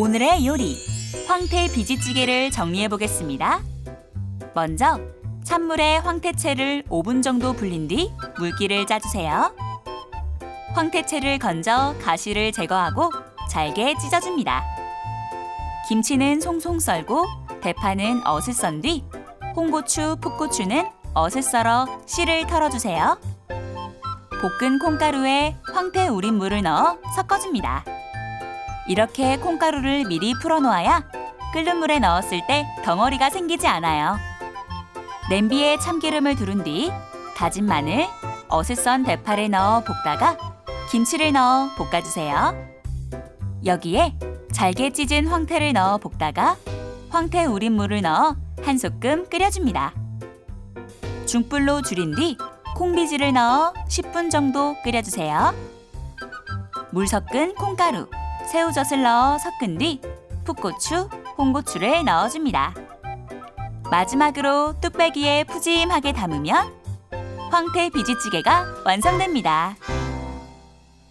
오늘의 요리 황태 비지찌개를 정리해 보겠습니다. 먼저 찬물에 황태채를 5분 정도 불린 뒤 물기를 짜주세요. 황태채를 건져 가시를 제거하고 잘게 찢어줍니다. 김치는 송송 썰고 대파는 어슷 썬 뒤 홍고추, 풋고추는 어슷 썰어 씨를 털어주세요. 볶은 콩가루에 황태 우린 물을 넣어 섞어줍니다. 이렇게 콩가루를 미리 풀어놓아야 끓는 물에 넣었을 때 덩어리가 생기지 않아요. 냄비에 참기름을 두른 뒤 다진 마늘, 어슷 썬 대파를 넣어 볶다가 김치를 넣어 볶아주세요. 여기에 잘게 찢은 황태를 넣어 볶다가 황태 우린 물을 넣어 한 소끔 끓여줍니다. 중불로 줄인 뒤 콩비지를 넣어 10분 정도 끓여주세요. 물 섞은 콩가루, 새우젓을 넣어 섞은 뒤 풋고추, 홍고추를 넣어줍니다. 마지막으로 뚝배기에 푸짐하게 담으면 황태 비지찌개가 완성됩니다.